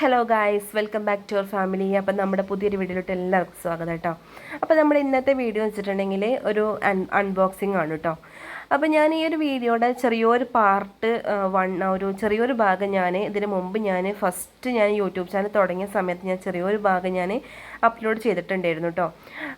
Hello guys welcome back to our family. അപ്പം നമ്മുടെ പുതിയൊരു വീഡിയോയിലോട്ട് എല്ലാവർക്കും സ്വാഗതം കേട്ടോ. അപ്പോൾ നമ്മുടെ ഇന്നത്തെ വീഡിയോ വെച്ചിട്ടുണ്ടെങ്കിൽ ഒരു അൺ അൺബോക്സിംഗ് ആണ് കേട്ടോ. അപ്പോൾ ഞാൻ ഈ ഒരു വീഡിയോയുടെ ചെറിയൊരു പാർട്ട് വൺ ഒരു ചെറിയൊരു ഭാഗം ഞാൻ ഇതിന് മുമ്പ് ഞാൻ ഫസ്റ്റ് ഞാൻ യൂട്യൂബ് ചാനൽ തുടങ്ങിയ സമയത്ത് ഞാൻ ചെറിയൊരു ഭാഗം ഞാൻ അപ്ലോഡ് ചെയ്തിട്ടുണ്ടായിരുന്നു കേട്ടോ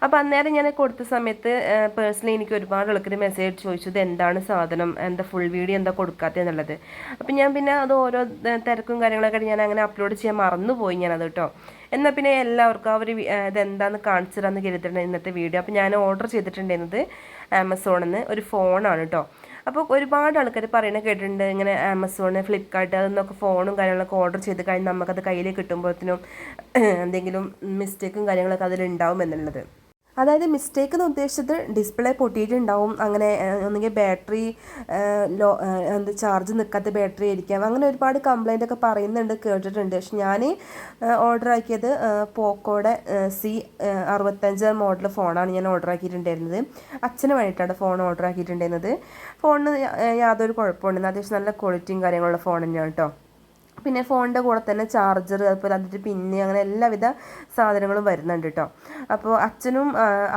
അപ്പോൾ അന്നേരം ഞാൻ കൊടുത്ത സമയത്ത് പേഴ്സണലി എനിക്ക് ഒരുപാട് ആൾക്കാർ മെസ്സേജ് ചോദിച്ചു എന്താണ് സാധനം? എന്താ ഫുൾ വീഡിയോ എന്താ കൊടുക്കാത്തത് എന്നുള്ളത്. അപ്പം ഞാൻ പിന്നെ അത് ഓരോ തിരക്കും കാര്യങ്ങളൊക്കെ ഞാൻ അങ്ങനെ അപ്ലോഡ് ചെയ്യാൻ മറന്നുപോയി ഞാനത് കേട്ടോ എന്നാൽ പിന്നെ എല്ലാവർക്കും അവർ ഇതെന്താന്ന് കാണിച്ചു തരാമെന്ന് കരുതിയിട്ടുണ്ട് ഇന്നത്തെ വീഡിയോ. അപ്പോൾ ഞാൻ ഓർഡർ ചെയ്തിട്ടുണ്ടായിരുന്നത് ആമസോണിൽ നിന്ന് ഒരു ഫോണാണ് കേട്ടോ അപ്പോൾ ഒരുപാട് ആൾക്കാർ പറയണ കേട്ടിട്ടുണ്ട് ഇങ്ങനെ ആമസോണ് ഫ്ലിപ്കാർട്ട് അതൊന്നൊക്കെ ഫോണും കാര്യങ്ങളൊക്കെ ഓർഡർ ചെയ്ത് കഴിഞ്ഞാൽ നമുക്കത് കയ്യിൽ കിട്ടുമ്പോഴത്തേനും എന്തെങ്കിലും മിസ്റ്റേക്കും കാര്യങ്ങളൊക്കെ അതിലുണ്ടാവും എന്നുള്ളത്. അതായത് മിസ്റ്റേക്ക് എന്ന് ഉദ്ദേശിച്ചത് ഡിസ്പ്ലേ പൊട്ടിയിട്ടുണ്ടാവും. അങ്ങനെ ഒന്നുകിൽ ബാറ്ററി ലോ എന്ത് ചാർജ് നിൽക്കാത്ത ബാറ്ററി ആയിരിക്കാം. അങ്ങനെ ഒരുപാട് കംപ്ലൈന്റ് ഒക്കെ പറയുന്നുണ്ട് കേട്ടിട്ടുണ്ട്. പക്ഷെ ഞാൻ ഓർഡർ ആക്കിയത് പോക്കോടെ സി അറുപത്തഞ്ച് മോഡൽ ഫോണാണ് ഞാൻ ഓർഡർ ആക്കിയിട്ടുണ്ടായിരുന്നത്. അച്ഛന് വേണ്ടിയിട്ടാണ് ഫോൺ ഓർഡർ ആക്കിയിട്ടുണ്ടായിരുന്നത്. ഫോണിന് യാതൊരു കുഴപ്പമുണ്ടെന്ന് അത്യാവശ്യം നല്ല ക്വാളിറ്റിയും കാര്യങ്ങളുള്ള ഫോൺ തന്നെയാണ് കേട്ടോ പിന്നെ ഫോണിന്റെ കൂടെ തന്നെ ചാർജർ അതുപോലെ അതിന്റെ പിന്നെ അങ്ങനെ എല്ലാവിധ സാധനങ്ങളും വരുന്നുണ്ട് കേട്ടോ അപ്പോൾ അച്ഛനും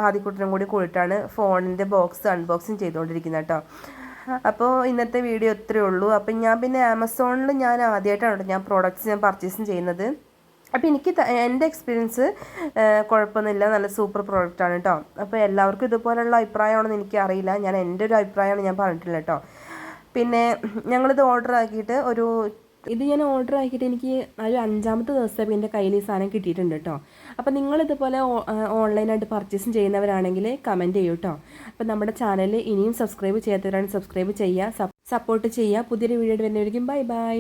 ആദ്യക്കുട്ടനും കൂടി കൂടിയിട്ടാണ് ഫോണിന്റെ ബോക്സ് അൺബോക്സിങ് ചെയ്തുകൊണ്ടിരിക്കുന്നത് കേട്ടോ അപ്പോൾ ഇന്നത്തെ വീഡിയോ ഇത്രയേ ഉള്ളൂ. അപ്പം ഞാൻ പിന്നെ ആമസോണിൽ ഞാൻ ആദ്യമായിട്ടാണ് ഞാൻ പ്രോഡക്റ്റ്സ് ഞാൻ പർച്ചേസും ചെയ്യുന്നത്. അപ്പോൾ എനിക്ക് എന്റെ എക്സ്പീരിയൻസ് കുഴപ്പമൊന്നുമില്ല. നല്ല സൂപ്പർ പ്രോഡക്റ്റാണ് കേട്ടോ അപ്പോൾ എല്ലാവർക്കും ഇതുപോലുള്ള അഭിപ്രായമാണെന്ന് എനിക്ക് അറിയില്ല. ഞാൻ എന്റെ ഒരു അഭിപ്രായമാണ് ഞാൻ പറഞ്ഞിട്ടില്ല കേട്ടോ പിന്നെ ഞങ്ങളിത് ഓർഡർ ആക്കിയിട്ട് ഒരു ഇത് ഞാൻ ഓർഡർ ആക്കിയിട്ട് എനിക്ക് ഒരു അഞ്ചാമത്തെ ദിവസം എന്റെ കയ്യിൽ ഈ സാധനം കിട്ടിയിട്ടുണ്ട് കേട്ടോ അപ്പോൾ നിങ്ങൾ ഇതുപോലെ ഓൺലൈനായിട്ട് പർച്ചേസും ചെയ്യുന്നവരാണെങ്കിൽ കമന്റ് ചെയ്യൂ കേട്ടോ അപ്പോൾ നമ്മുടെ ചാനൽ ഇനിയും സബ്സ്ക്രൈബ് ചെയ്യാത്തവരാണ് സബ്സ്ക്രൈബ് ചെയ്യുക സപ്പോർട്ട് ചെയ്യുക പുതിയൊരു വീഡിയോ വരുന്നവരിക്കും ബൈ ബൈ